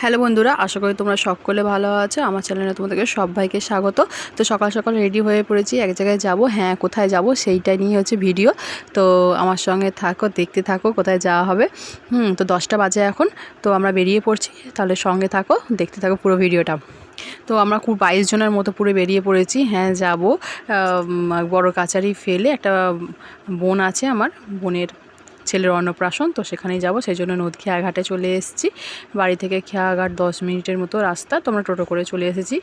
Hello বন্ধুরা আশা করি তোমরা সকলে ভালো আছো। আমার চ্যানেলে তোমাদেরকে সব ভাইকে স্বাগত। তো সকাল সকাল রেডি হয়ে পড়েছি এক জায়গায় যাব হ্যাঁ কোথায় যাব সেইটা নিয়ে হচ্ছে ভিডিও তো আমার সঙ্গে থাকো দেখতে থাকো কোথায় যাওয়া হবে। হুম তো দশটা বাজে এখন তো আমরা বেরিয়ে পড়ছি। তাহলে সঙ্গে থাকো দেখতে থাকো পুরো ভিডিওটা তো আমরা খুব বাইশ জনের মতো পুরো বেরিয়ে পড়েছি। হ্যাঁ যাব বড় কাচারি ফেলে একটা বোন আছে আমার বোনের ছেলের অন্নপ্রাশন, তো সেখানেই যাব। সেই জন্য নদ খেয়াঘাটে চলে এসেছি। বাড়ি থেকে খেয়াঘাট দশ মিনিটের মতো রাস্তা, তো আমরা টোটো করে চলে এসেছি।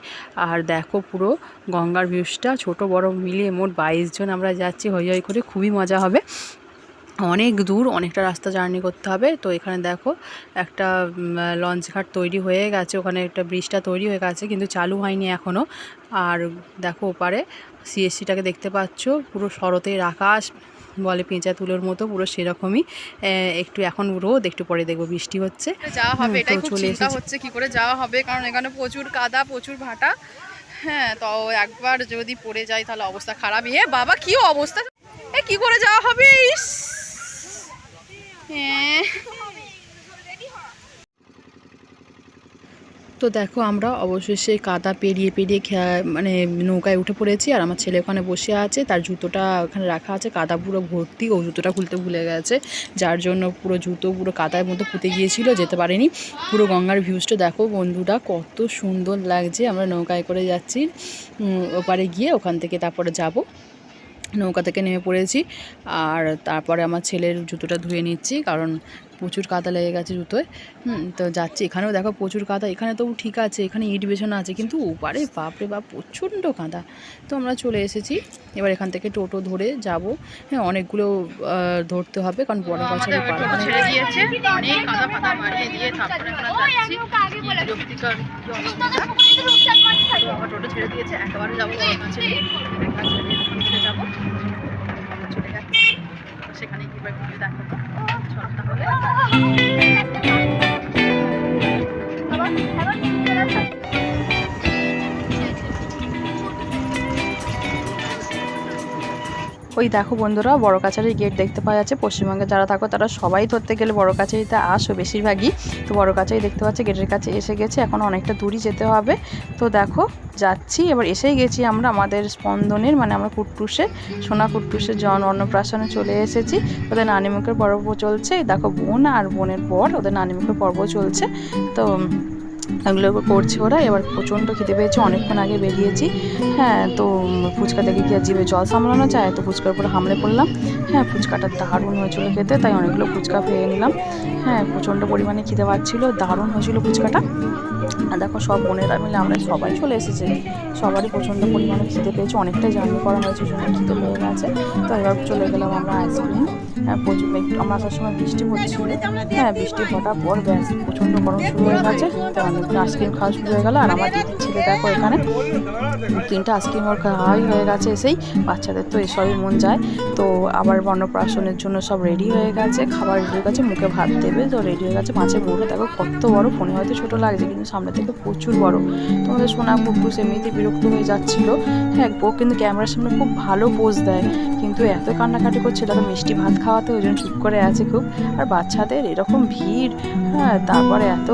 আর দেখো পুরো গঙ্গার ভিউসটা ছোট বড় মিলিয়ে মোট বাইশ জন আমরা যাচ্ছি। হই হই করে খুবই মজা হবে। অনেক দূর অনেকটা রাস্তা জার্নি করতে হবে। তো এখানে দেখো একটা লঞ্চ ঘাট তৈরি হয়ে গেছে। ওখানে একটা ব্রিজটা তৈরি হয়ে গেছে, কিন্তু চালু হয়নি এখনও আর দেখো ওপারে সিএসসিটাকে দেখতে পাচ্ছ। পুরো শরতের আকাশ। বলে পেঁচা তুলোর মতো পুরো সেরকমই। একটু এখন রোদ একটু পরে দেখব বৃষ্টি হচ্ছে। যাওয়া হবে এটাই খুব চিন্তা হচ্ছে কি করে যাওয়া হবে কারণ এখানে প্রচুর কাদা প্রচুর ভাটা। হ্যাঁ তো একবার যদি পড়ে যায় তাহলে অবস্থা খারাপ। এ বাবা কি অবস্থা? এ কি করে যাওয়া হবে? ইস! হ্যাঁ তো দেখো আমরা অবশেষে কাদা পেরিয়ে পেরিয়ে মানে নৌকায় উঠে পড়েছি আর আমার ছেলে ওখানে বসে আছে। তার জুতোটা ওখানে রাখা আছে। কাদা পুরো ভর্তি, ও জুতোটা খুলতে ভুলে গেছে। যার জন্য পুরো জুতো পুরো কাদার মধ্যে পুঁতে গিয়েছিল, যেতে পারেনি। পুরো গঙ্গার ভিউজটা দেখো বন্ধুরা, কত সুন্দর লাগছে। আমরা নৌকায় করে যাচ্ছি ওপারে গিয়ে ওখান থেকে তারপরে যাব। নৌকা থেকে নেমে পড়েছি। আর তারপরে আমার ছেলের জুতোটা ধুয়ে নিচ্ছি, কারণ প্রচুর কাদা লেগে গেছে জুতোয়। হুম তো যাচ্ছি এখানেও দেখো প্রচুর কাদা। এখানে তো ঠিক আছে এখানে ইট বেছানো আছে কিন্তু ওপারে বাপরে বাপ প্রচণ্ড কাদা। তো আমরা চলে এসেছি। এবার এখান থেকে টোটো ধরে যাব। হ্যাঁ অনেকগুলো ধরতে হবে কারণ বড় বছরের টোটো ছেড়ে দিয়েছে। অনেক কাদা ফাদা মারিয়ে দিয়ে তারপরে আমরা যাচ্ছি। বিরক্তিকর কি অসুবিধা তো আমার টোটো ছেড়ে দিয়েছে একেবারে যাব কাছে ছেড়ে যাব চলে যাচ্ছি তো সেখানে বা ভিডিও দেখো চলো তাহলে ওই দেখো বন্ধুরা, বড় কাছারির গেট দেখতে পাওয়া যাচ্ছে। পশ্চিমবঙ্গে যারা থাকো, তারা সবাই ধরতে গেলে বড় কাছারিতে আসো বেশিরভাগই। তো বড় কাছারি দেখতে পাচ্ছি গেটের কাছে এসে গেছে। এখন অনেকটা দূরই যেতে হবে। তো দেখো, যাচ্ছি। এবার এসেই গেছি আমরা আমাদের স্পন্দনের মানে আমরা কুটটুসে সোনা কুটটুসে জন অন্নপ্রাশনে চলে এসেছি। ওদের নানিমুখের পর্ব চলছে। দেখো বোন আর বোনের পর ওদের নানিমুখের পর্ব চলছে। তো এগুলো করছে ওরা। এবার প্রচণ্ড খেতে পেয়েছে, অনেকক্ষণ আগে বেরিয়েছি। হ্যাঁ তো ফুচকা দেখে কি আর জিভে জল সামলানো যায়? তো ফুচকার উপরে হামলে পড়লাম। হ্যাঁ ফুচকাটা দারুণ হয়েছিল খেতে, তাই অনেকগুলো ফুচকা পেয়ে নিলাম। হ্যাঁ প্রচণ্ড পরিমাণে খেতে পাচ্ছিলো, দারুণ হয়েছিল ফুচকাটা। আর দেখো, সব বোনেরা মিলে আমরা সবাই চলে এসেছে। সবারই প্রচণ্ড পরিমাণে খিদে পেয়েছে, অনেকটাই জার্নি করা হয়েছে, জন্য খিদে পেয়ে গেছে। তো এবার চলে গেলাম আমরা আইসক্রিম। হ্যাঁ প্রচুর আমরা আসার সময় বৃষ্টি হচ্ছিল। হ্যাঁ বৃষ্টি হঠাৎ পর ব্যাস প্রচণ্ড গরম শুরু হয়ে গেছে তো অনেকগুলো আইসক্রিম খাওয়া শুরু হয়ে গেল আর আমার দিদির ছেলে দেখো এখানে। তিনটা আইসক্রিম ওর খাওয়াই হয়ে গেছে এসেই। বাচ্চাদের তো এসবই মন যায়। তো আবার বর্ণপ্রাশনের জন্য সব রেডি হয়ে গেছে, খাবার রেডি হয়ে গেছে, মুখে ভাত দেবে তো রেডি হয়ে গেছে। মাছের বড়ো দেখো কত বড়, ফোনে হয়তো ছোটো লাগছে কিন্তু সামনে থেকে প্রচুর বড়। তোমাদের সোনা কুটুস এমনিতে বিরক্ত হয়ে যাচ্ছিল। হ্যাঁ ও কিন্তু ক্যামেরার সামনে খুব ভালো পোজ দেয়। কিন্তু এত কান্নাকাটি করছে তাকে মিষ্টি ভাত খাওয়াতে, ওই জন্য চুপ করে আছে খুব। আর বাচ্চাদের এরকম ভিড় হ্যাঁ তারপরে এত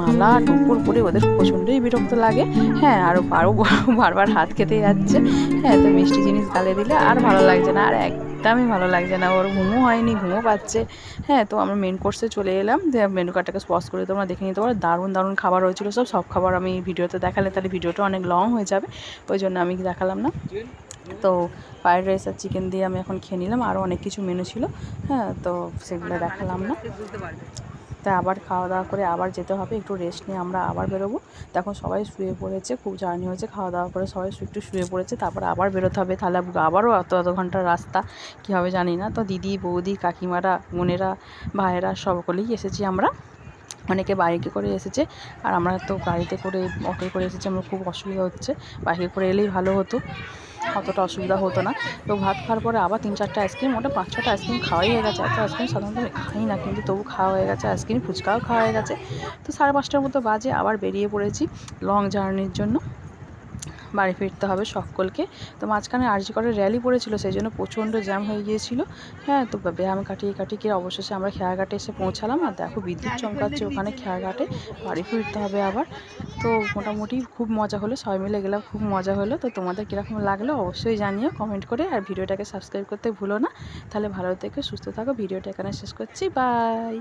মালা, টুকুর পরে ওদের প্রচণ্ডই বিরক্ত লাগে। হ্যাঁ আর আরও বারবার হাত খেতে যাচ্ছে। হ্যাঁ তো মিষ্টি জিনিস গালে দিলে আর ভালো লাগছে না, আর এক একদমই ভালো লাগছে না। ওর ঘুমও হয়নি, ঘুমও পাচ্ছে। হ্যাঁ তো আমরা মেন কোর্সে চলে এলাম। মেনু কার্ডটাকে স্পস করে তোমরা দেখে নিতে পারো। দারুণ দারুণ খাবার হয়েছিল সব। সব খাবার আমি ভিডিওতে দেখালে তাহলে ভিডিওটা অনেক লং হয়ে যাবে। ওই জন্য আমি দেখালাম না। তো ফ্রায়েড রাইস আর চিকেন দিয়ে আমি এখন খেয়ে নিলাম। আরও অনেক কিছু মেনু ছিল। হ্যাঁ তো সেগুলো দেখালাম না। তাই আবার খাওয়া দাওয়া করে আবার যেতে হবে, একটু রেস্ট নিয়ে আমরা আবার বেরোবো। তখন সবাই শুয়ে পড়েছে, খুব জার্নি হয়েছে খাওয়া দাওয়া করে সবাই একটু শুয়ে পড়েছে, তারপর আবার বেরোতে হবে। তাহলে আবারও এত এত ঘণ্টার রাস্তা কী হবে জানি না। তো দিদি, বৌদি, কাকিমারা, বোনেরা, ভাইয়েরা সকলেই এসেছি আমরা। অনেকে বাইকে করে এসেছে, আর আমরা তো গাড়িতে করে অটোয় করে এসেছি, আমার খুব অসুবিধা হচ্ছে। বাইকে করে এলেই ভালো হতো। অতটা অসুবিধা হতো না। তো ভাত খাওয়ার পরে আবার তিন চারটা আইসক্রিম, ওটা পাঁচ ছটা আইসক্রিম খাওয়াই হয়ে গেছে। এত আইসক্রিম সাধারণত আমি খাই না, কিন্তু তবু খাওয়া হয়ে গেছে। আইসক্রিম ফুচকাও খাওয়া হয়ে গেছে। তো সাড়ে পাঁচটার মতো বাজে আবার বেরিয়ে পড়েছি লং জার্নির জন্য। বাড়ি ফিরতে হবে সকলকে। তো মাঝখানে আরজি করে র্যালি পড়েছিল, সেই জন্য প্রচণ্ড জ্যাম হয়ে গিয়েছিল। হ্যাঁ তো ব্যায়াম কাটিয়ে কাটিয়ে গিয়ে অবশেষে আমরা খেয়াঘাটে এসে পৌঁছালাম। আর দেখো, বিদ্যুৎ চমকাচ্ছে ওখানে খেয়াঘাটে। বাড়ি ফিরতে হবে আবার। তো মোটামুটি খুব মজা হলো, সবাই মিলে গেলাম, খুব মজা হলো। তো তোমাদের কীরকম লাগল অবশ্যই জানিও কমেন্ট করে। আর ভিডিওটাকে সাবস্ক্রাইব করতে ভুলো না। তাহলে ভালো থেকে, সুস্থ থাকো। ভিডিওটা এখানে শেষ করছি। বাই